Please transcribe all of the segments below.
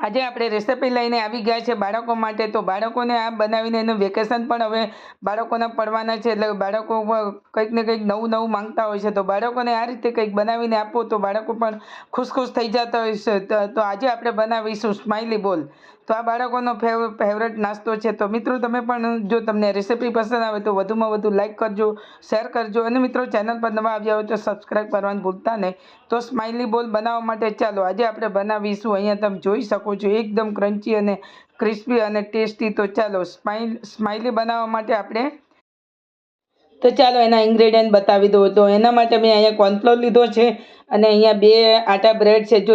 આજે આપણે રેસીપી લઈને આવી ગયા છે બાળકો માટે. તો બાળકોને આ બનાવીને એનું વેકેશન પણ હવે બાળકોના પડવાના છે. એટલે બાળકો કંઈક ને કંઈક નવું નવું માંગતા હોય છે. તો બાળકોને આ રીતે કંઈક બનાવીને આપો તો બાળકો પણ ખુશ ખુશ થઈ જતા હોય છે. તો આજે આપણે બનાવીશું સ્માઇલી બોલ તો આ બાળકોનો ફેવ ફેવરેટ નાસ્તો છે. તો મિત્રો, તમે પણ જો તમને રેસીપી પસંદ આવે તો વધુમાં વધુ લાઇક કરજો શેર કરજો અને મિત્રો ચેનલ પર નવા આવ્યા હોય તો સબસ્ક્રાઈબ કરવાનું ભૂલતા નહીં. તો સ્માઇલી બોલ બનાવવા માટે ચાલો, આજે આપણે બનાવીશું. અહીંયા તમે જોઈ શકો છો, એકદમ ક્રન્ચી અને ક્રિસ્પી અને ટેસ્ટી તો ચાલો સ્માઇલ સ્માઇલી બનાવવા માટે આપણે તો ચાલો, એના ઇન્ગ્રેડિયન્ટ બતાવી દઉં. તો એના માટે મેં અહીંયા કોર્નફ્લોર લીધો છે અને અહીંયા બે આટા બ્રેડ છે. જો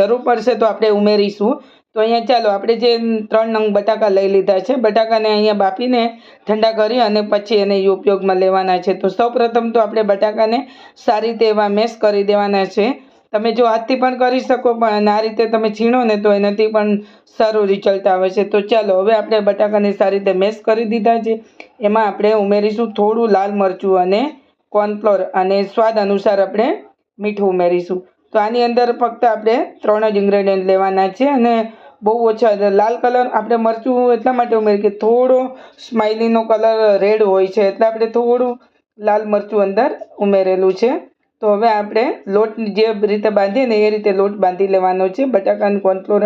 જરૂર પડશે તો આપણે ઉમેરીશું. તો અહીંયા ચાલો, આપણે જે ત્રણ નંગ બટાકા લઈ લીધા છે, બટાકાને અહીંયા બાફીને ઠંડા કરી અને પછી એને ઉપયોગમાં લેવાના છે. તો સૌપ્રથમ તો આપણે બટાકાને સારી રીતે એવા મેશ કરી દેવાના છે. તમે જો હાથથી પણ કરી શકો, પણ આ રીતે તમે છીણો ને તો એનાથી પણ સારું રિઝલ્ટ આવે છે. તો ચાલો, હવે આપણે બટાકાને સારી રીતે મેશ કરી દીધા છે. એમાં આપણે ઉમેરીશું થોડું લાલ મરચું અને કોર્નફ્લોર અને સ્વાદ અનુસાર આપણે મીઠું ઉમેરીશું. તો આની અંદર ફક્ત આપણે ત્રણ જ ઇન્ગ્રેડિયન્ટ લેવાના છે અને બહુ ઓછા લાલ કલર આપણે મરચું એટલા માટે ઉમેરી કે થોડો સ્માઇલીનો કલર રેડ હોય છે એટલે આપણે થોડું લાલ મરચું અંદર ઉમેરેલું છે. તો હવે આપણે લોટ જે રીતે બાંધીએ ને એ રીતે લોટ બાંધી લેવાનો છે. બટાકાનું કોર્નફ્લોર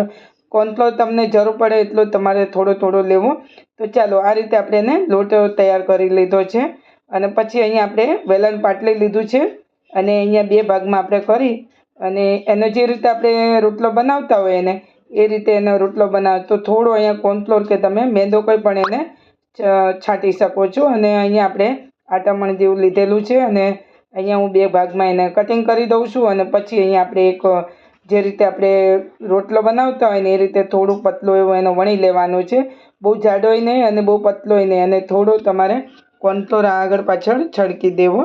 કોર્નફ્લોર તમને જરૂર પડે એટલો તમારે થોડો થોડો લેવો. તો ચાલો આ રીતે આપણે એને લોટ તૈયાર કરી લીધો છે. અને પછી અહીંયા આપણે વેલણ પાટલી લીધું છે. અને અહીંયા બે ભાગમાં આપણે કરી અને એનો જે રીતે આપણે રોટલો બનાવતા હોય એને એ રીતે એનો રોટલો બનાવ તો થોડો અહીંયા કોર્નફ્લોર કે તમે મેંદો કોઈ પણ એને છાંટી શકો છો અને અહીંયા આપણે આટામણ જેવું લીધેલું છે અને અહીંયા હું બે ભાગમાં એને કટિંગ કરી દઉં છું અને પછી અહીંયા આપણે એક, જે રીતે આપણે રોટલો બનાવતા હોય ને એ રીતે થોડું પતલો એવો એનો વણી લેવાનો છે. બહુ જાડોય નહીં અને બહુ પતલોય નહીં અને થોડો તમારે કોર્નફ્લોર આગળ પાછળ છડકી દેવો.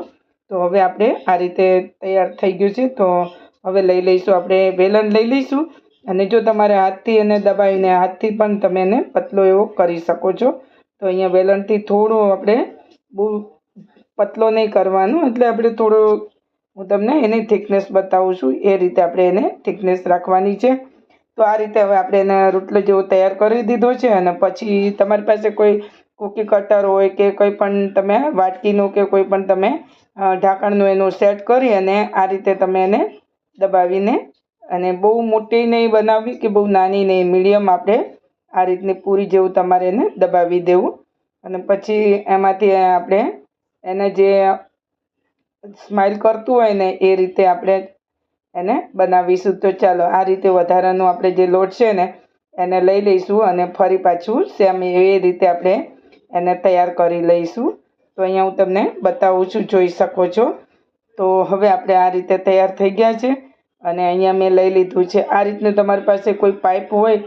તો હવે આપણે આ રીતે તૈયાર થઈ ગયું છે. તો હવે લઈ લઈશું, આપણે વેલણ લઈ લઈશું. અને જો તમારે હાથથી એને દબાવીને હાથથી પણ તમે એને પતલો એવો કરી શકો છો. તો અહીંયા વેલણથી થોડું આપણે બહુ પતલો નહીં કરવાનું, એટલે આપણે થોડો હું તમને એની થિકનેસ બતાવું છું. એ રીતે આપણે એને થિકનેસ રાખવાની છે. તો આ રીતે હવે આપણે એને રોટલો જેવો તૈયાર કરી દીધો છે અને પછી તમારી પાસે કોઈ કૂકી કટર હોય કે કોઈ પણ તમે વાટકીનું કે કોઈ પણ તમે ઢાંકણનું એનું સેટ કરી અને આ રીતે તમે એને દબાવીને અને બહુ મોટી નહીં બનાવવી કે બહુ નાની નહીં, મીડિયમ આપણે આ રીતની પૂરી જેવું તમારે એને દબાવી દેવું. અને પછી એમાંથી આપણે એને જે સ્માઇલ કરતું હોય ને એ રીતે આપણે એને બનાવીશું. તો ચાલો, આ રીતે વધારાનું આપણે જે લોટ છે ને, એને લઈ લઈશું અને ફરી પાછું સેમ એ રીતે આપણે એને તૈયાર કરી લઈશું. તો અહીંયા હું તમને બતાવું છું, જોઈ શકો છો. તો હવે આપણે આ રીતે તૈયાર થઈ ગયા છે. અને અહીંયા મેં લઈ લીધું છે. આ રીતનું તમારી પાસે કોઈ પાઇપ હોય,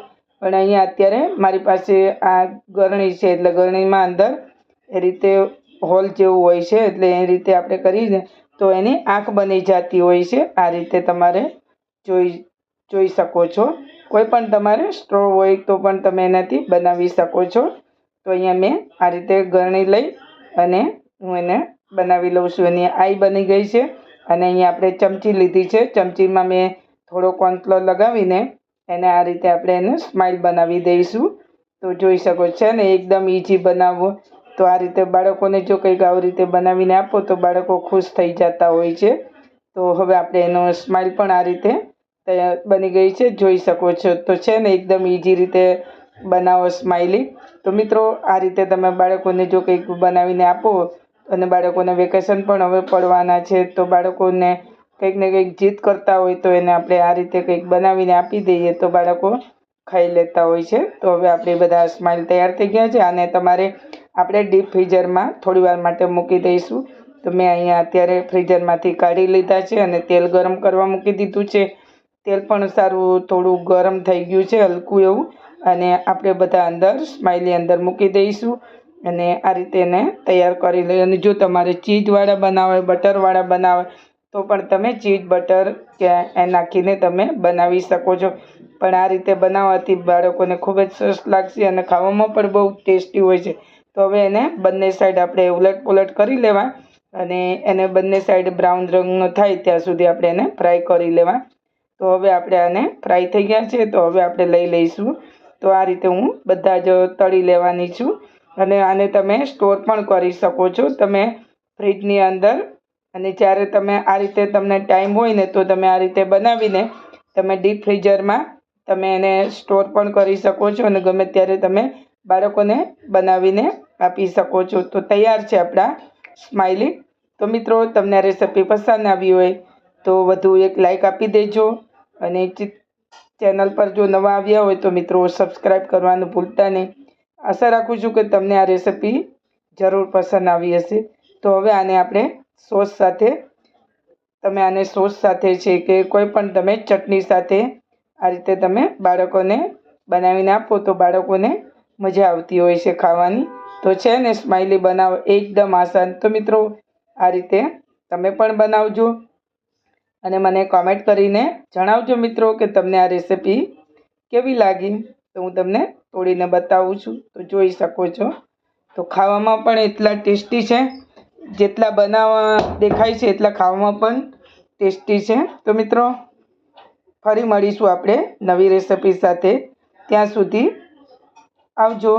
પણ અહીંયા અત્યારે મારી પાસે આ ગરણી છે, એટલે ગરણીમાં અંદર એ રીતે હોલ જેવું હોય છે, એટલે એ રીતે આપણે કરીને તો એની આંખ બની જતી હોય છે. આ રીતે તમારે જોઈ જોઈ શકો છો. કોઈ પણ તમારે સ્ટ્રો હોય તો પણ તમે એનાથી બનાવી શકો છો. તો અહીંયા મેં આ રીતે ગરણી લઈ અને હું એને બનાવી લઉં છું. એની આઈ બની ગઈ છે. અને અહીંયા આપણે ચમચી લીધી છે. ચમચીમાં મેં થોડો કોર્નફ્લોર લગાવીને એને આ રીતે આપણે એને સ્માઇલ બનાવી દઈશું. તો જોઈ શકો છો ને, એકદમ ઇઝી બનાવવો. તો આ રીતે બાળકોને જો કંઈક આવી રીતે બનાવીને આપો તો બાળકો ખુશ થઈ જતા હોય છે. તો હવે આપણે એનો સ્માઇલ પણ આ રીતે તૈયાર બની ગઈ છે. જોઈ શકો છો તો છે ને, એકદમ ઇઝી રીતે બનાવો સ્માઇલી. તો મિત્રો, આ રીતે તમે બાળકોને જો કંઈક બનાવીને આપો અને બાળકોને વેકેશન પણ હવે પડવાના છે, તો બાળકોને કંઈક ને કંઈક જીદ કરતા હોય તો એને આપણે આ રીતે કંઈક બનાવીને આપી દઈએ તો બાળકો ખાઈ લેતા હોય છે. તો હવે આપણે બધા સ્માઇલ તૈયાર થઈ ગયા છે. અને તમારે આપણે ડીપ ફ્રીઝરમાં થોડી વાર માટે મૂકી દઈશું. તો મેં અહીંયા અત્યારે ફ્રીઝરમાંથી કાઢી લીધા છે અને તેલ ગરમ કરવા મૂકી દીધું છે. તેલ પણ સારું થોડું ગરમ થઈ ગયું છે, હલકું એવું. અને આપણે બધા અંદર સ્માઇલની અંદર મૂકી દઈશું. અને આ રીતે એને તૈયાર કરી લઈએ. અને જો તમારે ચીઝવાળા બનાવે બટરવાળા બનાવે તો પણ તમે ચીઝ બટર કે એ નાખીને તમે બનાવી શકો છો. પણ આ રીતે બનાવવાથી બાળકોને ખૂબ જ સરસ લાગશે અને ખાવામાં પણ બહુ ટેસ્ટી હોય છે. તો હવે એને બંને સાઈડ આપણે ઉલટ પુલટ કરી લેવા અને એને બંને સાઈડ બ્રાઉન રંગનો થાય ત્યાં સુધી આપણે એને ફ્રાય કરી લેવા. તો હવે આપણે આને ફ્રાય થઈ ગયા છે. તો હવે આપણે લઈ લઈશું. તો આ રીતે હું બધા જ તળી લેવાની છું. અને આને તમે સ્ટોર પણ કરી શકો છો. તમે ફ્રીજની અંદર અને જ્યારે તમે આ રીતે તમને ટાઈમ હોય ને તો તમે આ રીતે બનાવીને તમે ડીપ ફ્રીઝરમાં તમે એને સ્ટોર પણ કરી શકો છો અને ગમે ત્યારે તમે બાળકોને બનાવીને આપી શકો છો. તો તૈયાર છે આપણા સ્માઇલી તો મિત્રો, તમને રેસીપી પસંદ આવી હોય તો વધુ એક લાઈક આપી દેજો અને ચેનલ પર જો નવા આવ્યા હોય તો મિત્રો સબસ્ક્રાઈબ કરવાનું ભૂલતા નહીં. આશા રાખું છું કે તમને આ રેસીપી જરૂર પસંદ આવી હશે. તો હવે આને આપણે સોસ સાથે, તમે આને સોસ સાથે છે કે કોઈ પણ તમે ચટણી સાથે આ રીતે તમે બાળકોને બનાવીને આપો તો બાળકોને મજા આવતી હોય છે ખાવાની. તો છે ને સ્માઇલી બનાવો એકદમ આસાન. તો મિત્રો, આ રીતે તમે પણ બનાવજો. અને મને કોમેન્ટ કરીને જણાવજો મિત્રો કે તમને આ રેસીપી કેવી લાગી? તો હું તમને તોડીને બતાવું છું. તો જોઈ શકો છો. તો ખાવામાં પણ એટલા ટેસ્ટી છે. જેટલા બનાવવા દેખાય છે એટલા ખાવામાં પણ ટેસ્ટી છે. તો મિત્રો, ફરી મળીશું આપણે નવી રેસીપી સાથે. ત્યાં સુધી આવજો.